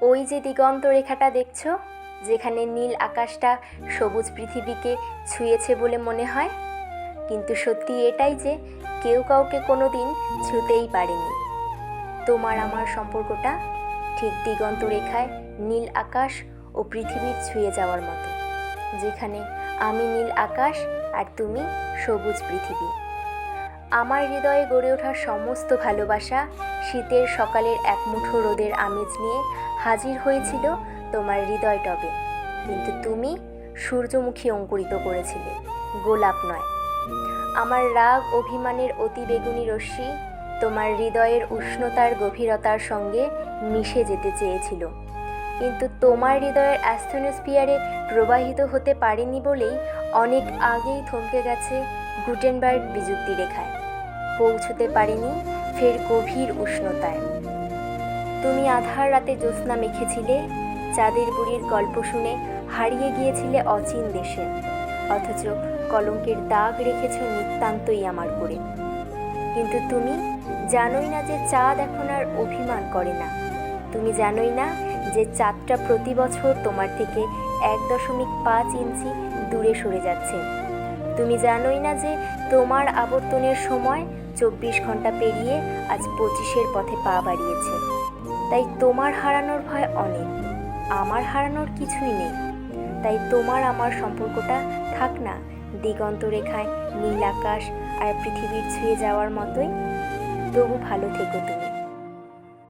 ওই যে দিগন্ত রেখাটা দেখছ, যেখানে নীল আকাশটা সবুজ পৃথিবীকে ছুঁয়েছে বলে মনে হয়? কিন্তু সত্যি এটাই যে কেউ কাউকে কোনো দিন ছুঁতেই পারেনি। তোমার আমার সম্পর্কটা ঠিক দিগন্ত রেখায় নীল আকাশ ও পৃথিবীর ছুঁয়ে যাওয়ার মতো, যেখানে আমি নীল আকাশ আর তুমি সবুজ পৃথিবী। আমার হৃদয়ে গড়ে ওঠা সমস্ত ভালোবাসা শীতের সকালের এক মুঠো রোদের আমেজ নিয়ে হাজির হয়েছিল তোমার হৃদয় টবে। কিন্তু তুমি সূর্যমুখী অঙ্কুরিত করেছিলে, গোলাপ নয়। আমার রাগ অভিমানের অতি বেগুনি রশ্মি তোমার হৃদয়ের উষ্ণতার গভীরতার সঙ্গে মিশে যেতে চেয়েছিল। কিন্তু তোমার হৃদয়ের অ্যাস্থনোস্পিয়ারে প্রবাহিত হতে পারেনি বলেই অনেক আগেই থমকে গেছে গুটেনবার্গ বিযুক্তি রেখায়। পৌঁছতে পারেনি ফের গভীর উষ্ণতায়। তুমি আধার রাতে জ্যোৎস্না মেখেছিলে, চাঁদের বুড়ির গল্প শুনে হারিয়ে গিয়েছিলে অচিন দেশে। অথচ কলঙ্কের দাগ রেখেছ নিতান্তই আমার করে কিন্তু তুমি জানোই না যে চাঁদ এখন আর অভিমান করে না। তুমি জানোই না যে চাঁদটা প্রতি বছর তোমার থেকে এক দশমিক পাঁচ ইঞ্চি দূরে সরে যাচ্ছে। তুমি জানোই না যে তোমার আবর্তনের সময় চব্বিশ ঘণ্টা পেরিয়ে আজ পঁচিশের পথে পা বাড়িয়েছে। তাই তোমার হারানোর ভয় অনেক। আমার হারানোর কিছুই নেই। তাই তোমার আমার সম্পর্কটা থাক না, দিগন্ত রেখায়, নীল আকাশ আর পৃথিবীর ছুঁয়ে যাওয়ার মতোই। তবু ভালো থেকো তুমি।